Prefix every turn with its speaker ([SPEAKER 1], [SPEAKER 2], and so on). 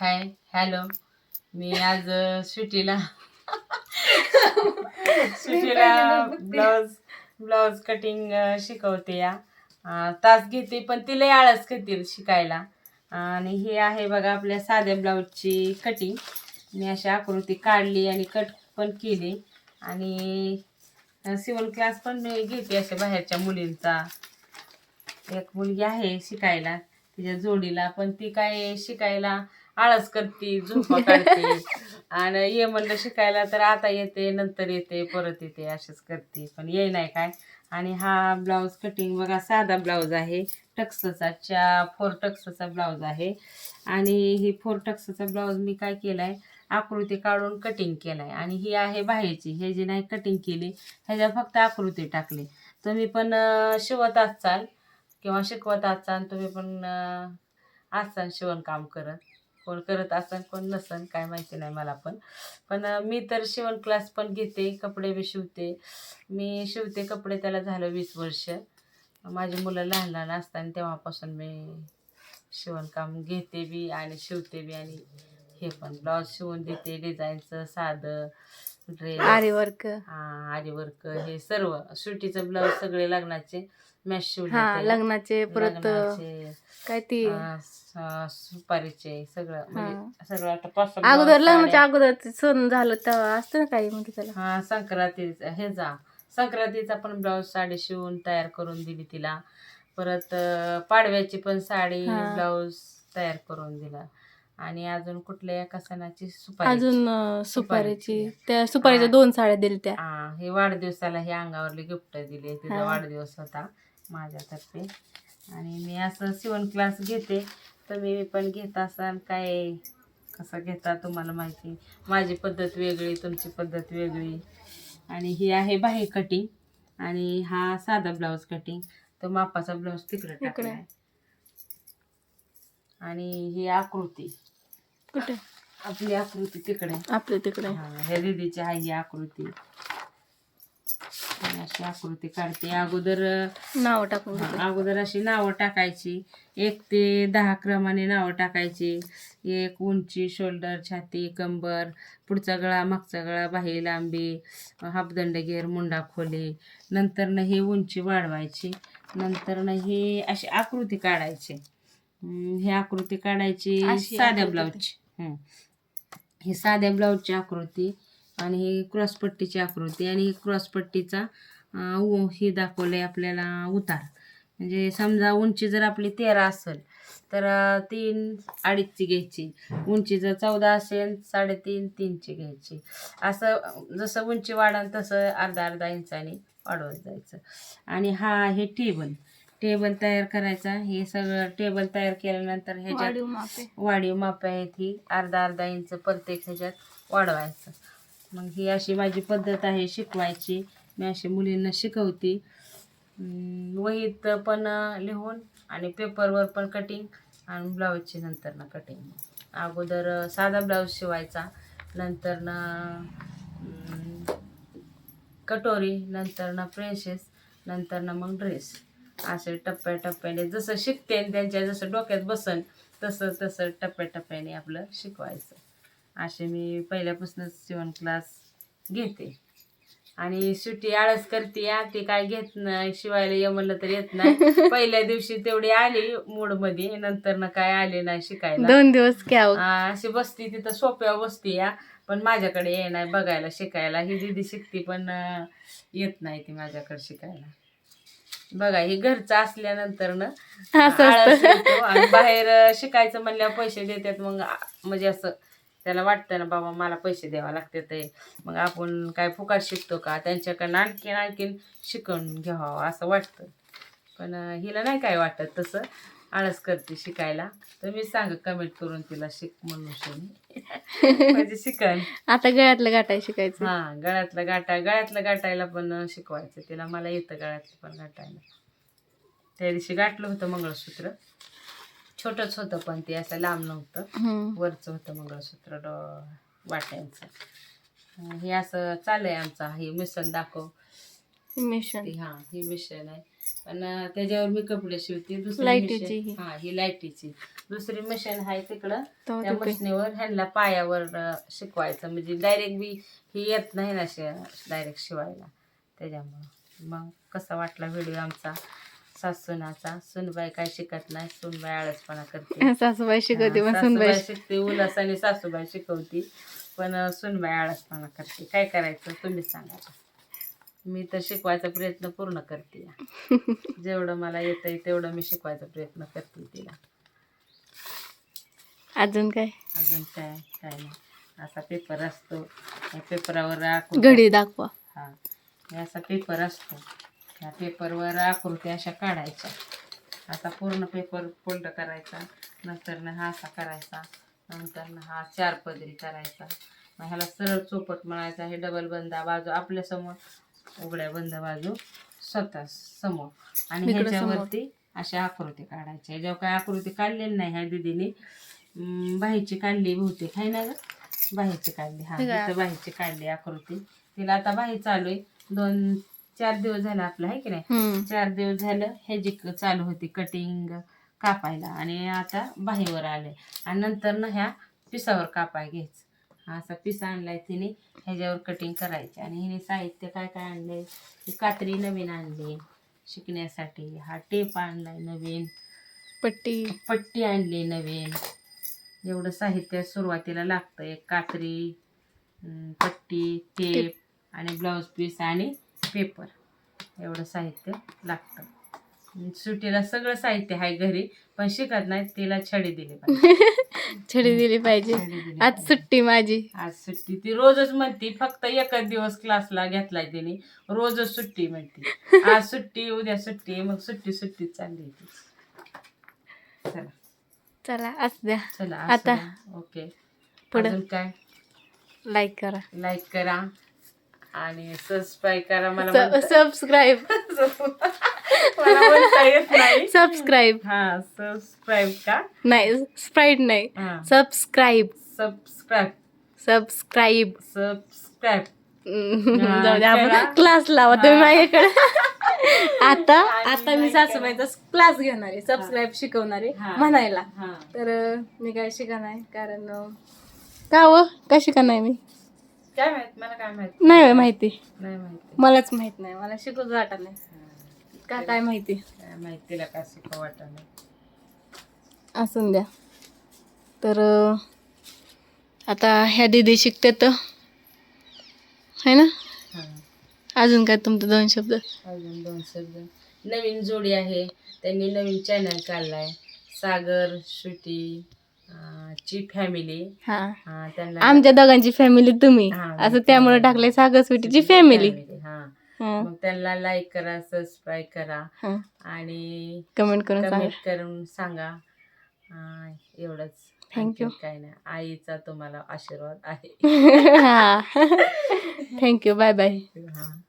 [SPEAKER 1] हाय hello मी आज सुटीला. सुटीला ब्लाउज ब्लाऊज ब्लाऊज कटिंग शिकवते या. तास घेते पण तिला आळस करतील शिकायला. आणि हे आहे बघा आपल्या साध्या ब्लाऊजची कटिंग मी अशी आकृती काढली आणि कट पण केली. आणि सिवण क्लास पण मी घेते अशा बाहेरच्या मुलींचा. एक मुलगी आहे शिकायला. तिच्या जोडीला पण ती काय शिकायला आळस करते झोपा काढते आणि ये म्हणलं शिकायला तर आता येते नंतर येते परत येते असेच करते. पण ये नाही काय. आणि हा ब्लाऊज कटिंग बघा साधा ब्लाऊज आहे. टक्सचा च्या फोर टक्सचा ब्लाऊज आहे. आणि ही फोर टक्सचा ब्लाऊज मी काय केलाय आहे आकृती काढून कटिंग केलं आहे आणि ही आहे बाहेरची हे जी नाही कटिंग केली ह्याच्या फक्त आकृती टाकली. तुम्ही पण शिवत असाल किंवा शिकवत असाल तुम्ही पण असाल शिवणकाम करत. कोण करत असन कोण नसन काय माहिती नाही मला पण. पण मी तर शिवण क्लास पण घेते कपडे बी शिवते. मी शिवते कपडे त्याला झालं वीस वर्ष. माझी मुलं लहान लहान असताना तेव्हापासून मी शिवणकाम घेते बी आणि शिवते बी आणि हे पण. ब्लाऊज शिवून देते डिझाईनचं साधं. ड्रेस
[SPEAKER 2] आरी वर्क
[SPEAKER 1] हा आरी वर्क हे सर्व सुटीचं ब्लाऊज सगळे लग्नाचे मॅच शिवले
[SPEAKER 2] हा
[SPEAKER 1] होते.
[SPEAKER 2] लग्नाचे परत
[SPEAKER 1] लग्नाचे,
[SPEAKER 2] काय ती
[SPEAKER 1] अं, स- सुपारीचे सगळं. म्हणजे सगळं आता पाच सहा
[SPEAKER 2] अगोदर लग्नाच्या
[SPEAKER 1] साड्या.
[SPEAKER 2] अगोदर ते सण झालं तेव्हा असतं ना काही म्हणते त्याला
[SPEAKER 1] हा संक्रांतीचा हे जा संक्रांतीचा पण ब्लाऊज साडी शिवून तयार करून दिली तिला परत अं, पाडव्याची पण साडी
[SPEAKER 2] हा.
[SPEAKER 1] ब्लाऊज तयार करून दिला आणि अजून कुठल्या एका सणाची सुपारी
[SPEAKER 2] अजून सुपारीची. त्या सुपारीच्या. दोन साड्या दिल्या त्या.
[SPEAKER 1] हा हे वाढदिवसाला हे अंगावरले गिफ्ट दिले. तिचा. वाढदिवस होता माझ्यातर्फे. आणि मी असं शिवण क्लास घेते. तुम्ही पण घेत असाल काय? कसं घेता तुम्हाला माहिती? माझी पद्धत वेगळी तुमची पद्धत वेगळी. आणि ही आहे बाही कटिंग आणि हा साधा ब्लाऊज कटिंग तो मापाचा ब्लाऊज तिकडे. टाकला आणि ही आकृती.
[SPEAKER 2] कुठे?
[SPEAKER 1] आपली आकृती तिकडे.
[SPEAKER 2] आपल्या तिकडे.
[SPEAKER 1] हा, दीदीची आहे ही आकृती. आणि अशी आकृती काढते. अगोदर
[SPEAKER 2] नाव टाकून घेते.
[SPEAKER 1] अगोदर अशी नावं टाकायची. एक ते दहा क्रमाने नावं टाकायची. एक उंची शोल्डर छाती कंबर पुढचा गळा मागचा गळा बाही लांबी हापदंड घेर मुंडा खोली. नंतरनं ही उंची वाढवायची. नंतरनं ही अशी आकृती काढायची. ही आकृती काढायची साध्या. ब्लाऊजची. हम्म. ही साध्या ब्लाऊजची आकृती आणि ही क्रॉसपट्टीची आकृती आणि ही क्रॉसपट्टीचा ही दाखवले आपल्याला उतार. म्हणजे समजा उंची जर आपली तेरा असेल तर तीन अडीचची घ्यायची. उंची जर चौदा असेल साडेतीन तीनची घ्यायची. असं जसं उंची वाढन तसं अर्धा अर्धा इंचाने वाढवत जायचं. आणि हा आहे टेबल. टेबल तयार करायचा. हे सगळं टेबल तयार केल्यानंतर ह्याच्यात
[SPEAKER 2] वाढीव माप. आहे.
[SPEAKER 1] वाढीव माप आहेत ही. अर्धा अर्धा इंच प्रत्येक ह्याच्यात वाढवायचं. मग ही अशी माझी पद्धत आहे शिकवायची. मी अशी मुलींना शिकवते. अं, वहीत पण लिहून आणि पेपरवर पण कटिंग आणि ब्लाऊजची नंतरनं कटिंग अगोदर अं, साधा ब्लाऊज शिवायचा. नंतरनं अं, कटोरी नंतरनं प्रिन्सेस नंतरनं मग ड्रेस असे टप्प्याटप्प्याने जसं शिकते त्यांच्या जसं डोक्यात बसन तसं तसं टप्प्याटप्प्याने आपलं शिकवायचं. असे मी पहिल्यापासूनच शिवण क्लास घेते. आणि सुट्टी आळस करते या ते काय घेत नाही शिवायला ये म्हणलं तर येत नाही. पहिल्या दिवशी तेवढी आली मूडमध्ये नंतर ना काय आले नाही शिकायला.
[SPEAKER 2] दोन दिवस
[SPEAKER 1] आ, अशी बसती तिथं सोप्या बसती या पण माझ्याकडे ये नाही बघायला शिकायला. ही दिदी शिकती पण येत नाही ती माझ्याकडे शिकायला. बघा ही घरचं असल्यानंतर ना
[SPEAKER 2] असं
[SPEAKER 1] आळस
[SPEAKER 2] असतं
[SPEAKER 1] येतो आणि बाहेर शिकायचं म्हणल्यावर पैसे देतात मग म्हणजे असं त्याला वाटतं ना बाबा मला पैसे द्यावा लागते ते. मग आपण काय फुकाट शिकतो का? त्यांच्याकडनं आणखीन आणखीन शिकवून घ्यावं असं वाटतं. पण हिला नाही काय वाटत तसं. आळस करते शिकायला. तर मी सांग कमेंट करून तिला शिक म्हणून. म्हणजे शिकन.
[SPEAKER 2] आता गळ्यातलं गाठाय शिकायचं.
[SPEAKER 1] हा गळ्यातलं गाठा गळ्यातलं गाठायला पण शिकवायचं. तिला मला येतं गळ्यातलं पण गाठायला त्या दिवशी गाठलं होतं मंगळसूत्र. छोटंच होतं पण ते असं लांब नव्हतं. वरचं होतं मंगळसूत्र वाट्यांचं. हे असं चाललंय आमचं. हे मिशन दाखव.
[SPEAKER 2] मिशन.
[SPEAKER 1] हा ही मिशन आहे. पण त्याच्यावर मी कपडे शिवते दुसरी
[SPEAKER 2] लाईटीची ही.
[SPEAKER 1] हा ही लाईटीची. दुसरी मशीन आहे तिकडं.
[SPEAKER 2] तो
[SPEAKER 1] त्या
[SPEAKER 2] काय.
[SPEAKER 1] मशनीवर ह्यांना पायावर अं, शिकवायचं. म्हणजे डायरेक्ट बी ही येत नाही ना डायरेक्ट शिवायला. त्याच्यामुळं. मग कसा वाटला व्हिडिओ आमचा? सासूनाचा. सुनबाई काय शिकत नाही. सुनबाई आळसपणा करते.
[SPEAKER 2] सासूबाई शिकवते
[SPEAKER 1] हा,
[SPEAKER 2] पण सुनबाई
[SPEAKER 1] सासूबाई शिकते उल्हासाने सासूबाई शिकवती. पण अं, सुनबाई आळसपणा करते. काय करायचं? तुम्हीच सांगा. मी तर शिकवायचा प्रयत्न पूर्ण करते. जेवढं मला येतंय तेवढं मी शिकवायचा प्रयत्न करते तिला.
[SPEAKER 2] अजून काय?
[SPEAKER 1] अजून काय? काय नाही. असा पेपर असतो. या पेपरावर
[SPEAKER 2] घडी दाखवा.
[SPEAKER 1] हा. असा पेपर असतो. त्या पेपरवर आकृत्या अशा काढायच्या. असा पूर्ण पेपर फोल्ड करायचा. नंतर हा असा करायचा. नंतर हा चार पदरी करायचा. मग ह्याला सरळ चोपट म्हणायचा. हे डबल बंदा बाजू आपल्यासमोर. उघड्या बंद बाजू स्वतः समोर. आणि
[SPEAKER 2] इकडं समोर.
[SPEAKER 1] ह्याच्यावरती अशा आकृती काढायच्या. जेव्हा काय आकृती काढलेली नाही ह्या दिदीने. अं, बाहीची काढली बहुतेक. आहे ना ग? बाहीची काढली. हा? इथं बाहीची काढली आकृती. तिला आता बाही चालू आहे. दोन चार दिवस झाला आपलं आहे की नाही?
[SPEAKER 2] हम्म.
[SPEAKER 1] चार दिवस झालं हे जी क- चालू होती कटिंग कापायला. आणि आता बाहीवर आले आणि नंतर ना ह्या पिसावर कापाय घ्यायचं. असा पिसा आणलाय तिने. ह्याच्यावर कटिंग करायचे. आणि हिने साहित्य काय काय आणले ही कात्री नवीन आणली शिकण्यासाठी. हा टेप आणलाय नवीन.
[SPEAKER 2] पट्टी.
[SPEAKER 1] पट्टी आणली नवीन. एवढं साहित्य सुरुवातीला लागतं. एक कात्री पट्टी टेप आणि ब्लाऊज पीस आणि पेपर एवढं साहित्य लागतं. सुट्टीला सगळं साहित्य आहे घरी पण शिकत नाही तिला छडी दिली पाहिजे.
[SPEAKER 2] छडी दिली पाहिजे. आज. सुट्टी माझी.
[SPEAKER 1] आज सुट्टी. ती रोजच म्हणती फक्त एकच दिवस क्लासला घेतलाय तिने. रोजच सुट्टी म्हणते. आज सुट्टी उद्या सुट्टी मग सुट्टी सुट्टी चालली ती. चला.
[SPEAKER 2] चला असू द्या.
[SPEAKER 1] चला
[SPEAKER 2] आता
[SPEAKER 1] ओके.
[SPEAKER 2] पुढं.
[SPEAKER 1] काय?
[SPEAKER 2] लाईक करा.
[SPEAKER 1] लाईक करा. आणि सबस्क्राईब करा मला
[SPEAKER 2] सबस्क्राईब सबस्क्राईब
[SPEAKER 1] हा सबस्क्राईब का?
[SPEAKER 2] नाही स्प्राईट नाही.
[SPEAKER 1] हा.
[SPEAKER 2] Subscribe
[SPEAKER 1] subscribe
[SPEAKER 2] subscribe
[SPEAKER 1] subscribe
[SPEAKER 2] class लावा तुम्ही
[SPEAKER 1] हा.
[SPEAKER 2] माझ्याकडे. आता आता मी सासूबाईचा क्लास घेणार आहे सबस्क्राईब शिकवणारे
[SPEAKER 1] हा.
[SPEAKER 2] म्हणायला.
[SPEAKER 1] हा.
[SPEAKER 2] तर मी काय शिकणार आहे? कारण का व का शिकणार मी?
[SPEAKER 1] काय माहीत? मला काय माहीत?
[SPEAKER 2] नाही होय माहिती.
[SPEAKER 1] नाही माहिती.
[SPEAKER 2] मलाच माहीत नाही. मला शिकवच वाटत नाही. का काय माहिती?
[SPEAKER 1] काय माहीत? तिला काय शिकव वाटत नाही.
[SPEAKER 2] असून द्या. तर अं, आता ह्या दिदी शिकते तर. है ना?
[SPEAKER 1] हा.
[SPEAKER 2] अजून काय तुमचं दोन शब्द?
[SPEAKER 1] अजून दोन शब्द. नवीन जोडी आहे. त्यांनी नवीन चॅनल काढलाय. सागर श्रुती अं, ची फॅमिली
[SPEAKER 2] हा.
[SPEAKER 1] हा, त्यांना
[SPEAKER 2] आमच्या दोघांची फॅमिली तुम्ही.
[SPEAKER 1] हा,
[SPEAKER 2] असं त्यामुळे टाकले सागर स्वीटीची फॅमिली
[SPEAKER 1] हा. मग त्यांना लाईक करा सबस्क्राईब करा. आणि
[SPEAKER 2] कमेंट करून सांगा.
[SPEAKER 1] कमेंट करून सांगा. एवढंच.
[SPEAKER 2] Thank you.
[SPEAKER 1] आणखीन काय नाही. आईचा तुम्हाला आशीर्वाद आहे.
[SPEAKER 2] हा. थँक्यू बाय बाय
[SPEAKER 1] हा.